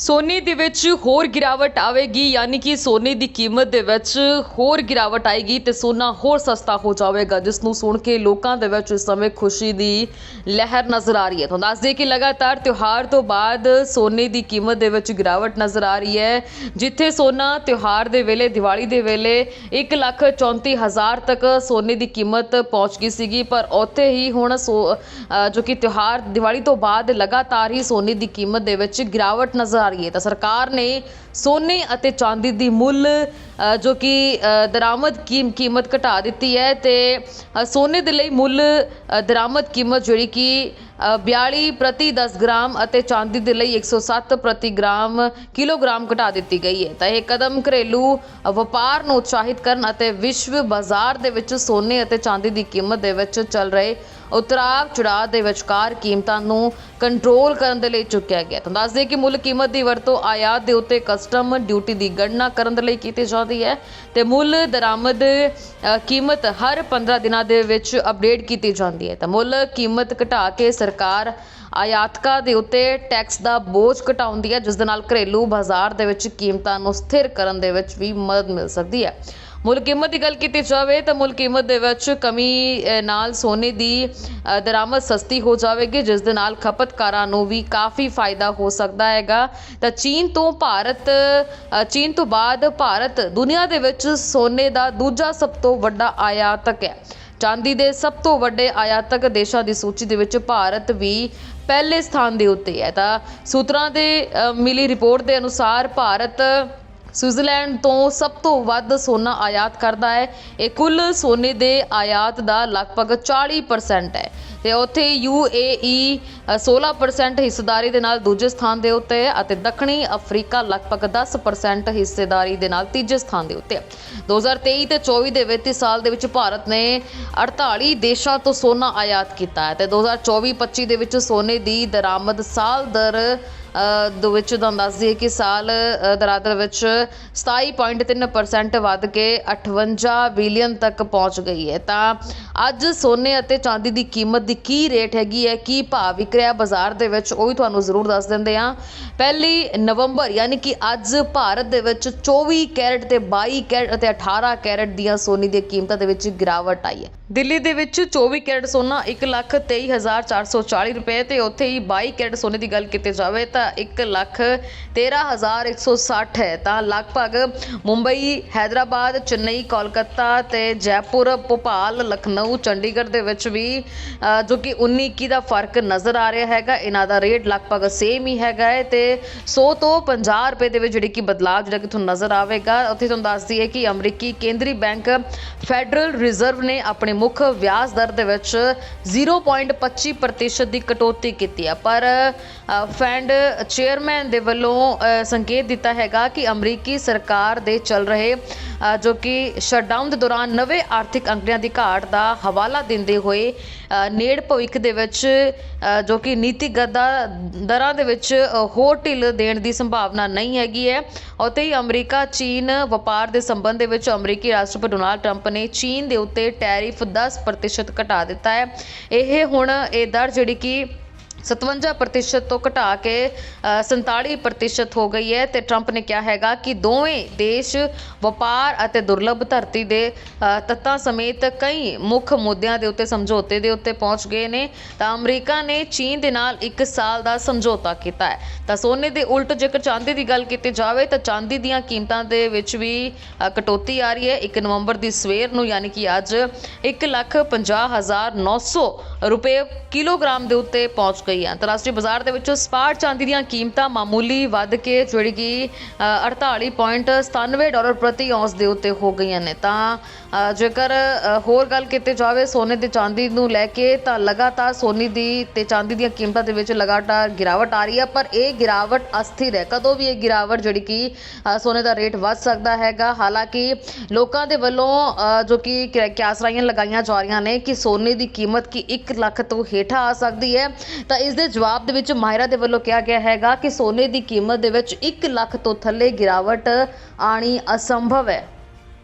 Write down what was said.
ਸੋਨੇ ਦੇ ਵਿੱਚ ਹੋਰ ਗਿਰਾਵਟ ਆਵੇਗੀ, ਯਾਨੀ ਕਿ ਸੋਨੇ ਦੀ ਕੀਮਤ ਦੇ ਵਿੱਚ ਹੋਰ ਗਿਰਾਵਟ ਆਏਗੀ ਤੇ ਸੋਨਾ ਹੋਰ ਸਸਤਾ ਹੋ ਜਾਵੇਗਾ, ਜਿਸ ਨੂੰ ਸੁਣ ਕੇ ਲੋਕਾਂ ਦੇ ਵਿੱਚ ਇਸ ਸਮੇਂ ਖੁਸ਼ੀ ਦੀ ਲਹਿਰ ਨਜ਼ਰ ਆ ਰਹੀ ਹੈ। ਤੁਹਾਨੂੰ ਦੱਸ ਦਈਏ ਕਿ ਲਗਾਤਾਰ ਤਿਉਹਾਰ ਤੋਂ ਬਾਅਦ ਸੋਨੇ ਦੀ ਕੀਮਤ ਦੇ ਵਿੱਚ ਗਿਰਾਵਟ ਨਜ਼ਰ ਆ ਰਹੀ ਹੈ, ਜਿੱਥੇ ਸੋਨਾ ਤਿਉਹਾਰ ਦੇ ਵੇਲੇ, ਦੀਵਾਲੀ ਦੇ ਵੇਲੇ 1 ਲੱਖ 34 ਹਜ਼ਾਰ ਤੱਕ ਸੋਨੇ ਦੀ ਕੀਮਤ ਪਹੁੰਚ ਗਈ ਸੀਗੀ, ਪਰ ਉੱਥੇ ਹੀ ਹੁਣ ਸੋ- ਜੋ ਕਿ ਤਿਉਹਾਰ ਦੀਵਾਲੀ ਤੋਂ ਬਾਅਦ ਲਗਾਤਾਰ ਹੀ ਸੋਨੇ ਦੀ ਕੀਮਤ ਦੇ ਵਿੱਚ ਗਿਰਾਵਟ ਨਜ਼ਰ ਆ ਰਹੀ ਹੈ। ਤਾਂ ਸਰਕਾਰ ਨੇ ਸੋਨੇ ਅਤੇ ਚਾਂਦੀ ਦੀ ਮੁੱਲ ਜੋ ਕਿ ਦਰਾਮਦ ਕੀਮ- ਕੀਮਤ ਘਟਾ ਦਿੱਤੀ ਹੈ ਤੇ ਸੋਨੇ ਦੇ ਲਈ ਮੁੱਲ ਦਰਾਮਦ ਕੀਮਤ ਜਿਹੜੀ ਕਿ 42 ਪ੍ਰਤੀ 10 ਗ੍ਰਾਮ ਅਤੇ ਚਾਂਦੀ ਦੇ ਲਈ 107 ਪ੍ਰਤੀ ਗ੍ਰਾਮ ਕਿਲੋਗ੍ਰਾਮ ਘਟਾ ਦਿੱਤੀ ਗਈ ਹੈ। ਤਾਂ ਇਹ ਕਦਮ ਘਰੇਲੂ ਵਪਾਰ ਨੂੰ ਉਤਸ਼ਾਹਿਤ ਕਰਨ ਅਤੇ ਵਿਸ਼ਵ ਬਾਜ਼ਾਰ ਦੇ ਵਿੱਚ ਸੋਨੇ ਅਤੇ ਚਾਂਦੀ ਦੀ ਕੀਮਤ ਦੇ ਵਿੱਚ ਚੱਲ ਰਹੇ ਉਤਰਾਵ ਚੜਾਅ ਦੇ ਵਿਚਕਾਰ ਕੀਮਤਾਂ ਨੂੰ ਕੰਟਰੋਲ ਕਰਨ ਦੇ ਲਈ ਚੁੱਕਿਆ ਗਿਆ ਤਾਂ ਦੱਸ ਕਿ ਮੁੱਲ ਕੀਮਤ ਦੀ ਵਰਤੋਂ ਆਯਾਤ ਦੇ ਉੱਤੇ ਕਸਟਮ ਡਿਊਟੀ ਦੀ ਗਣਨਾ ਕਰਨ ਦੇ ਲਈ ਕੀਤੀ ਜਾਂਦੀ ਹੈ ਤੇ ਮੁੱਲ ਦਰਾਮਦ ਕੀਮਤ ਹਰ 15 ਦਿਨਾਂ ਦੇ ਵਿੱਚ ਅਪਡੇਟ ਕੀਤੀ ਜਾਂਦੀ ਹੈ। ਤਾਂ ਮੁੱਲ ਕੀਮਤ ਘਟਾ ਕੇ ਸਰ ਸਰਕਾਰ ਆਯਾਤਕਾਂ ਦੇ ਉੱਤੇ ਟੈਕਸ ਦਾ ਬੋਝ ਘਟਾਉਂਦੀ ਹੈ, ਜਿਸ ਦੇ ਨਾਲ ਘਰੇਲੂ ਬਾਜ਼ਾਰ ਦੇ ਵਿੱਚ ਕੀਮਤਾਂ ਨੂੰ ਸਥਿਰ ਕਰਨ ਦੇ ਵਿੱਚ ਵੀ ਮਦਦ ਮਿਲ ਸਕਦੀ ਹੈ। ਮੁੱਲ ਕੀਮਤ ਦੀ ਗੱਲ ਕੀਤੀ ਜਾਵੇ ਤਾਂ ਮੁੱਲ ਕੀਮਤ ਦੇ ਵਿੱਚ ਕਮੀ ਨਾਲ ਸੋਨੇ ਦੀ ਦਰਾਮਦ ਸਸਤੀ ਹੋ ਜਾਵੇਗੀ, ਜਿਸ ਦੇ ਨਾਲ ਖਪਤਕਾਰਾਂ ਨੂੰ ਵੀ ਕਾਫੀ ਫਾਇਦਾ ਹੋ ਸਕਦਾ ਹੈਗਾ। ਤਾਂ ਚੀਨ ਤੋਂ ਭਾਰਤ ਚੀਨ ਤੋਂ ਬਾਅਦ ਭਾਰਤ ਦੁਨੀਆ ਦੇ ਵਿੱਚ ਸੋਨੇ ਦਾ ਦੂਜਾ ਸਭ ਤੋਂ ਵੱਡਾ ਆਯਾਤਕ ਹੈ। ਚਾਂਦੀ ਦੇ ਸਭ ਤੋਂ ਵੱਡੇ ਆਯਾਤਕ ਦੇਸ਼ਾਂ ਦੀ ਸੂਚੀ ਦੇ ਵਿੱਚ ਭਾਰਤ ਵੀ ਪਹਿਲੇ ਸਥਾਨ ਦੇ ਉੱਤੇ ਹੈ। ਤਾਂ ਸੂਤਰਾਂ ਦੇ ਮਿਲੀ ਰਿਪੋਰਟ ਦੇ ਅਨੁਸਾਰ ਭਾਰਤ ਸਵਿਟਜ਼ਰਲੈਂਡ ਤੋਂ ਸਭ ਤੋਂ ਵੱਧ ਸੋਨਾ ਆਯਾਤ ਕਰਦਾ ਹੈ। ਇਹ ਕੁੱਲ ਸੋਨੇ ਦੇ ਆਯਾਤ ਦਾ ਲਗਭਗ 40% ਹੈ ਤੇ ਉੱਥੇ UAE ਅ, 16% ਹਿੱਸੇਦਾਰੀ ਦੇ ਨਾਲ ਦੂਜੇ ਸਥਾਨ ਦੇ ਉੱਤੇ ਹੈ ਅਤੇ ਦੱਖਣੀ ਅਫਰੀਕਾ ਲਗਭਗ 10% ਹਿੱਸੇਦਾਰੀ ਦੇ ਨਾਲ ਤੀਜੇ ਸਥਾਨ ਦੇ ਉੱਤੇ ਹੈ। 2023 ਤੇ 24 ਦੇ ਵਿੱਤੀ ਸਾਲ ਦੇ ਵਿੱਚ ਭਾਰਤ ਨੇ 48 ਦੇਸ਼ਾਂ ਤੋਂ ਸੋਨਾ ਆਯਾਤ ਕੀਤਾ ਹੈ ਤੇ 2024-25 ਦੇ ਵਿੱਚ ਸੋਨੇ ਦੀ ਦਰਾਮਦ ਸਾਲ ਦਰ ਦੇ ਵਿੱਚ ਤੁਹਾਨੂੰ ਦੱਸ ਦਈਏ ਕਿ ਸਾਲ ਦਰਾਦਰ ਵਿੱਚ 27.3% ਵੱਧ ਕੇ 58 ਬਿਲੀਅਨ ਤੱਕ ਪਹੁੰਚ ਗਈ ਹੈ। ਤਾਂ ਅੱਜ ਸੋਨੇ ਅਤੇ ਚਾਂਦੀ ਦੀ ਕੀਮਤ ਦੀ ਕੀ ਰੇਟ ਹੈਗੀ ਹੈ, ਕੀ ਭਾਅ ਵਿਕ ਰਿਹਾ ਬਾਜ਼ਾਰ ਦੇ ਵਿੱਚ, ਉਹ ਵੀ ਤੁਹਾਨੂੰ ਜ਼ਰੂਰ ਦੱਸ ਦਿੰਦੇ ਹਾਂ। ਪਹਿਲੀ ਨਵੰਬਰ, ਯਾਨੀ ਕਿ ਅੱਜ ਭਾਰਤ ਦੇ ਵਿੱਚ 24 ਕੈਰਟ ਤੇ 22 ਕੈਰਟ ਅਤੇ 18 ਕੈਰਟ ਦੀਆਂ ਸੋਨੇ ਦੀਆਂ ਕੀਮਤਾਂ ਦੇ ਵਿੱਚ ਗਿਰਾਵਟ ਆਈ ਹੈ। ਦਿੱਲੀ ਦੇ ਵਿੱਚ 24 ਕੈਰਟ ਸੋਨਾ 123440 ਰੁਪਏ ਤੇ ਉੱਥੇ ਹੀ 22 ਕੈਰਟ ਸੋਨੇ ਦੀ ਗੱਲ ਕੀਤੀ ਜਾਵੇ ਤਾਂ 113160 ਹੈ। ਤਾਂ ਲਗਭਗ ਮੁੰਬਈ, ਹੈਦਰਾਬਾਦ, ਚੇਨਈ, ਕੋਲਕਾਤਾ ਤੇ ਜੈਪੁਰ, ਭੋਪਾਲ, ਲਖਨਊ, ਚੰਡੀਗੜ੍ਹ ਦੇ ਵਿੱਚ ਵੀ ਜੋ ਕਿ 19 21 ਦਾ ਫ਼ਰਕ ਨਜ਼ਰ ਆ ਰਿਹਾ ਹੈਗਾ। ਇਹਨਾਂ ਦਾ ਰੇਟ ਲਗਭਗ ਸੇਮ ਹੀ ਹੈਗਾ ਹੈ ਤੇ 100 ਤੋਂ 50 ਰੁਪਏ ਦੇ ਵਿੱਚ ਜਿਹੜੀ ਕਿ ਬਦਲਾਅ ਜਿਹੜਾ ਕਿ ਤੁਹਾਨੂੰ ਨਜ਼ਰ ਆਵੇਗਾ, ਉੱਥੇ ਤੁਹਾਨੂੰ ਦੱਸ ਦਈਏ ਕਿ ਅਮਰੀਕੀ ਕੇਂਦਰੀ ਬੈਂਕ ਫੈਡਰਲ ਰਿਜ਼ਰਵ ਨੇ ਆਪਣੇ ਮੁੱਖ ਵਿਆਜ ਦਰ ਦੇ ਵਿੱਚ 0.25% ਦੀ ਕਟੌਤੀ ਕੀਤੀ ਹੈ। ਪਰ ਫੈਂਡ ਚੇਅਰਮੈਨ ਦੇ ਵੱਲੋਂ ਸੰਕੇਤ ਦਿੱਤਾ ਹੈਗਾ ਕਿ ਅਮਰੀਕੀ ਸਰਕਾਰ ਦੇ ਚੱਲ ਰਹੇ ਜੋ ਕਿ ਸ਼ਟਡਾਊਨ ਦੇ ਦੌਰਾਨ ਨਵੇਂ ਆਰਥਿਕ ਅੰਕੜਿਆਂ ਦੀ ਘਾਟ ਦਾ ਹਵਾਲਾ ਦਿੰਦੇ ਹੋਏ ਨੇੜ ਭਵਿੱਖ ਦੇ ਵਿੱਚ ਜੋ ਕਿ ਨੀਤੀਗਤ ਦਰਾਂ ਦੇ ਵਿੱਚ ਹੋਰ ਢਿੱਲ ਦੇਣ ਦੀ ਸੰਭਾਵਨਾ ਨਹੀਂ ਹੈਗੀ ਹੈ। ਉੱਥੇ ਹੀ ਅਮਰੀਕਾ, ਚੀਨ ਵਪਾਰ ਦੇ ਸੰਬੰਧ ਦੇ ਵਿੱਚ ਅਮਰੀਕੀ ਰਾਸ਼ਟਰਪਤੀ ਡੋਨਾਲਡ ਟਰੰਪ ਨੇ ਚੀਨ ਦੇ ਉੱਤੇ ਟੈਰਿਫ 10% ਘਟਾ ਦਿੱਤਾ ਹੈ। ਇਹ ਹੁਣ ਇਹ ਦਰ ਜਿਹੜੀ ਕਿ 57% ਤੋਂ ਘਟਾ ਕੇ ਅ, 47% ਹੋ ਗਈ ਹੈ ਤੇ ਟਰੰਪ ਨੇ ਕਿਹਾ ਹੈਗਾ ਕਿ ਦੋਵੇਂ ਦੇਸ਼ ਵਪਾਰ ਅਤੇ ਦੁਰਲੱਭ ਧਰਤੀ ਦੇ ਤੱਤਾਂ ਸਮੇਤ ਕਈ ਮੁੱਖ ਮੁੱਦਿਆਂ ਦੇ ਉੱਤੇ ਸਮਝੌਤੇ ਦੇ ਉੱਤੇ ਪਹੁੰਚ ਗਏ ਨੇ। ਤਾਂ ਅਮਰੀਕਾ ਨੇ ਚੀਨ ਦੇ ਨਾਲ 1 ਸਾਲ ਦਾ ਸਮਝੌਤਾ ਕੀਤਾ ਹੈ। ਤਾਂ ਸੋਨੇ ਦੇ ਉਲਟ ਜੇਕਰ ਚਾਂਦੀ ਦੀ ਗੱਲ ਕੀਤੀ ਜਾਵੇ ਤਾਂ ਚਾਂਦੀ ਦੀਆਂ ਕੀਮਤਾਂ ਦੇ ਵਿੱਚ ਵੀ ਕਟੌਤੀ ਆ ਰਹੀ ਹੈ। 1 ਨਵੰਬਰ ਦੀ ਸਵੇਰ ਨੂੰ ਯਾਨੀ ਕਿ ਅੱਜ 150900 ਰੁਪਏ ਕਿਲੋਗ੍ਰਾਮ ਦੇ ਉੱਤੇ ਪਹੁੰਚ ਗਈ ਹੈ ਅੰਤਰਰਾਸ਼ਟਰੀ ਬਾਜ਼ਾਰ ਦੇ ਵਿੱਚ ਸਪਾਟ ਚਾਂਦੀ ਦੀਆਂ ਕੀਮਤਾਂ ਮਾਮੂਲੀ ਵੱਧ ਕੇ ਜਿਹੜੀ ਕਿ ਅ, 48.97 ਡਾਲਰ ਪ੍ਰਤੀ ਔਂਸ ਦੇ ਉੱਤੇ ਹੋ ਗਈਆਂ ਨੇ। ਤਾਂ ਜੇਕਰ ਹੋਰ ਗੱਲ ਕੀਤੀ ਜਾਵੇ ਸੋਨੇ ਤੇ ਚਾਂਦੀ ਨੂੰ ਲੈ ਕੇ ਤਾਂ ਲਗਾਤਾਰ ਸੋਨੇ ਦੀ ਤੇ ਚਾਂਦੀ ਦੀਆਂ ਕੀਮਤਾਂ ਦੇ ਵਿੱਚ ਲਗਾਤਾਰ ਗਿਰਾਵਟ ਆ ਰਹੀ ਹੈ ਪਰ ਇਹ ਗਿਰਾਵਟ ਅਸਥਿਰ ਹੈ। ਕਦੋਂ ਵੀ ਇਹ ਗਿਰਾਵਟ ਜਿਹੜੀ ਕਿ ਸੋਨੇ ਦਾ ਰੇਟ ਵੱਧ ਸਕਦਾ ਹੈਗਾ। ਹਾਲਾਂਕਿ ਲੋਕਾਂ ਦੇ ਵੱਲੋਂ ਜੋ ਕਿ ਕਿ- ਕਿਆਸਰਾਈਆਂ ਲਗਾਈਆਂ ਜਾ ਰਹੀਆਂ ਨੇ ਕਿ ਸੋਨੇ ਦੀ ਕੀਮਤ ਕੀ 1 ਲੱਖ ਤੋਂ ਹੇਠਾਂ ਆ ਸਕਦੀ ਹੈ। ਤਾਂ ਇਸ ਦੇ ਜਵਾਬ ਦੇ ਵਿੱਚ ਮਾਹਿਰਾ ਦੇ ਵੱਲੋਂ ਕਿਹਾ ਗਿਆ ਹੈਗਾ ਕਿ ਸੋਨੇ ਦੀ ਕੀਮਤ ਦੇ ਵਿੱਚ 1 ਲੱਖ ਤੋਂ ਥੱਲੇ ਗਿਰਾਵਟ ਆਣੀ ਅਸੰਭਵ ਹੈ।